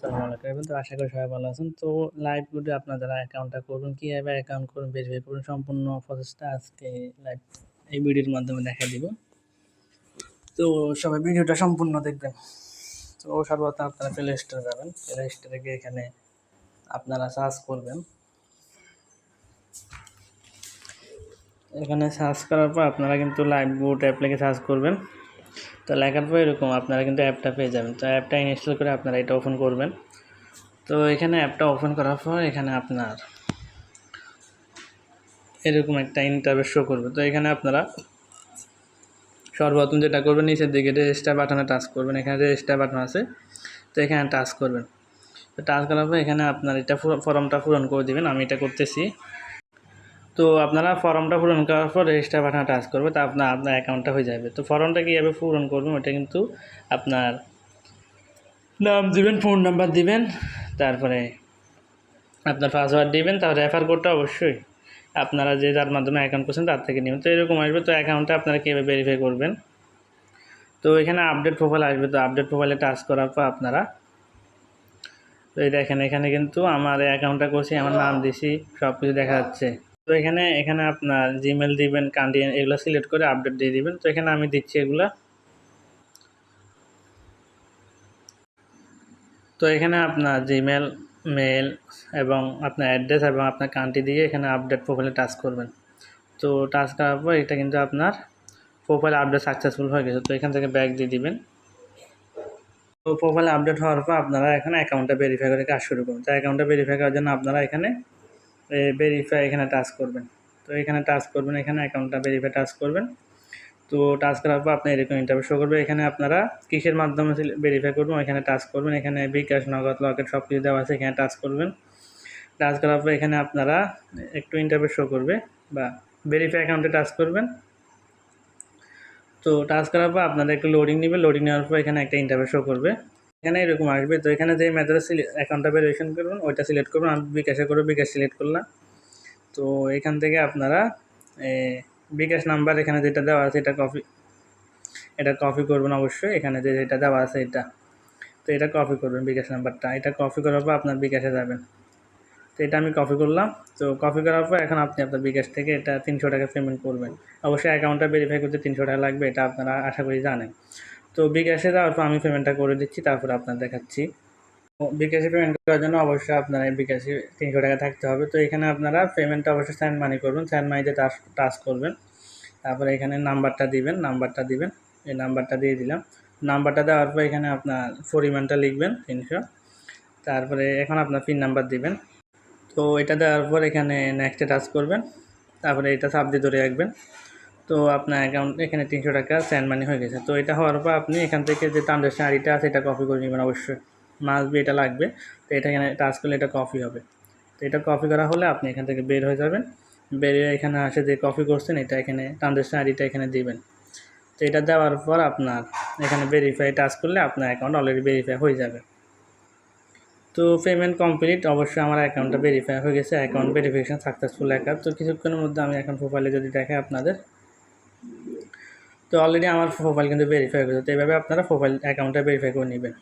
আসসালামু আলাইকুম তো আশা করি সবাই ভালো আছেন। তো লাইভ ভিডিও আপনারা যারা অ্যাকাউন্টটা করবেন কীভাবে অ্যাকাউন্ট করবেন ভেরিফাই করবেন, সম্পূর্ণ প্রসেসটা আজকে লাইভ এই ভিডিওর মাধ্যমে দেখা দিব। তো সবাই ভিডিওটা সম্পূর্ণ দেখবেন। তো সর্বপ্রথম আপনারা প্লে স্টোরে যাবেন। প্লে স্টোরে গিয়ে এখানে আপনারা সার্চ করবেন। এখানে সার্চ করার পর আপনারা কিন্তু লাইভ বুট অ্যাপ লিখে সার্চ করবেন। তো লেখার পর এরকম আপনারা কিন্তু অ্যাপটা পেয়ে যাবেন। তো অ্যাপটা ইনস্টল করে আপনারা এটা ওপেন করবেন। তো এখানে অ্যাপটা ওপেন করার পর এখানে আপনার এরকম একটা ইন্টারভেস শো করবে। তো এখানে আপনারা সর্বপ্রথম যেটা করবেন, নিচের দিকে রেজিস্টার বাটনে টাচ করবেন। এখানে রেজিস্টার বাটন আছে। তো এখানে টাচ করবেন। তো টাচ করার পর এখানে আপনার এটা ফর্মটা পূরণ করে দেবেন। আমি এটা করতেছি। তো আপনারা ফর্মটা পূরণ করার পর রেজিস্টার বাটনে টাচ করবে, তা আপনার আপনার অ্যাকাউন্টটা হয়ে যাবে। তো ফর্মটা কীভাবে পূরণ করবেন ওটা কিন্তু আপনার নাম দিবেন ফোন নাম্বার দিবেন, তারপরে আপনার পাসওয়ার্ড দিবেন তার রেফার কোডটা অবশ্যই আপনারা যে যার মাধ্যমে অ্যাকাউন্ট করছেন তার থেকে নেবেন। তো এরকম আসবে, তো অ্যাকাউন্টটা আপনারা কীভাবে ভেরিফাই করবেন? তো এখানে আপডেট প্রোফাইল আসবে, তো আপডেট প্রোফাইলে টাচ করার পর আপনারা তো এই দেখেন, এখানে কিন্তু আমার অ্যাকাউন্টটা করছি, আমার নাম দিছি সব কিছু দেখা যাচ্ছে। তো এখানে এখানে আপনার জিমেল দিবেন কান্ডি এগুলো সিলেক্ট করে আপডেট দিয়ে দিবেন। তো এখানে আমি দিচ্ছি এগুলো। তো এখানে আপনার জিমেল মেল এবং আপনার অ্যাড্রেস এবং আপনার কান্ট্রি দিয়ে এখানে আপডেট প্রোফাইলে টাচ করবেন। তো টাচ করার পর এটা কিন্তু আপনার প্রোফাইল আপডেট সাকসেসফুল হয়ে গেছে। তো এখান থেকে ব্যাক দিয়ে দিবেন। তো প্রোফাইল আপডেট হওয়ার পর আপনারা এখানে অ্যাকাউন্টটা ভেরিফাই করে কাজ শুরু করুন। তো অ্যাকাউন্টটা ভেরিফাই করার জন্য আপনারা এখানে ভেরিফাই এখানে টাচ করবেন। তো এখানে টাচ করবেন, এখানে অ্যাকাউন্টটা ভেরিফাই টাচ করবেন। তো টাচ করার পর আপনি এরকম ইন্টারভিউ শো করবে এখানে আপনারা কিসের মাধ্যমে ভেরিফাই করবেন এখানে টাচ করবেন। এখানে বিকাশ, নগদ লকেট সব কিছু দেওয়া আছে, এখানে টাচ করবেন। টাচ করার পর এখানে আপনারা একটু ইন্টারভিউ শো করবে বা ভেরিফাই অ্যাকাউন্টে টাচ করবেন। তো টাচ করার পর আপনারা একটু লোডিং নেবে লোডিং নেওয়ার পর এখানে একটা ইন্টারভিউ শো করবে। এখানে এরকম আসবে। তো এখানে যে মেথডে অ্যাকাউন্টটা ভেরিফিকেশন করবেন, ওইটা সিলেক্ট করবেন। আমি বিকাশে করে বিকাশ সিলেক্ট করলাম। তো এখান থেকে আপনারা বিকাশ নাম্বার এখানে যেটা দেওয়া আছে, এটা কপি এটা কপি করবেন অবশ্যই। এখানে যে যেটা দেওয়া আছে, এটা। তো এটা কপি করবেন বিকাশ নাম্বারটা এটা কপি করার পর আপনার বিকাশে যাবেন। তো এটা আমি কপি করলাম। তো কপি করার পর এখন আপনি আপনার বিকাশ থেকে এটা তিনশো টাকা পেমেন্ট করবেন। অবশ্যই অ্যাকাউন্টটা ভেরিফাই করতে তিনশো টাকা লাগবে, এটা আপনারা আশা করি জানেন। তো বিকাশে যাওয়ার পর আমি পেমেন্টটা করে দিচ্ছি, তারপর আপনার দেখাচ্ছি। বিকাশে পেমেন্ট করার জন্য অবশ্যই আপনার বিকাশে তিনশো টাকা থাকতে হবে। তো এখানে আপনারা পেমেন্টটা অবশ্যই স্যান্ড মানি করবেন স্যান্ড মানিতে টাচ টাচ করবেন। তারপরে এখানে নাম্বারটা দিবেন নাম্বারটা দিবেন, এই নাম্বারটা দিয়ে দিলাম। নাম্বারটা দেওয়ার পর এখানে আপনার পরিমাণটা লিখবেন তিনশো। তারপরে এখন আপনার পিন নাম্বার দিবেন। তো এটা দেওয়ার পর এখানে নেক্সটে টাচ করবেন। তারপরে এটা দিয়ে ধরে রাখবেন। তো আপনার অ্যাকাউন্ট এখানে তিনশো টাকা স্যান্ড মানি হয়ে গেছে। তো এটা হওয়ার পর আপনি এখান থেকে যে ট্রানজাকশন আইডিটা আছে, এটা কপি করে নেবেন অবশ্যই। মাস বি এটা লাগবে। তো এটা এখানে টাচ করলে এটা কপি হবে। তো এটা কপি করা হলে আপনি এখান থেকে বের হয়ে যাবেন। বেরিয়ে এখানে আসে যে কপি করছেন, এটা এখানে ট্রানজাকশন আইডিটা এখানে দিবেন। তো এটা দেওয়ার পর আপনার এখানে ভেরিফাই টাচ করলে আপনার অ্যাকাউন্ট অলরেডি ভেরিফাই হয়ে যাবে। তো পেমেন্ট কমপ্লিট অবশ্যই আমার অ্যাকাউন্টটা ভেরিফাই হয়ে গেছে। অ্যাকাউন্ট ভেরিফিকেশান সাকসেসফুল অ্যাকাউন্ট তো কিছুক্ষণের মধ্যে আমি এখন প্রোফাইলে যদি দেখে আপনাদের তো অলরেডি আমার প্রোফাইল কিন্তু ভেরিফাই হয়ে গেছে, তো এইভাবে আপনারা প্রোফাইল অ্যাকাউন্টটা ভেরিফাই করে নেবেন।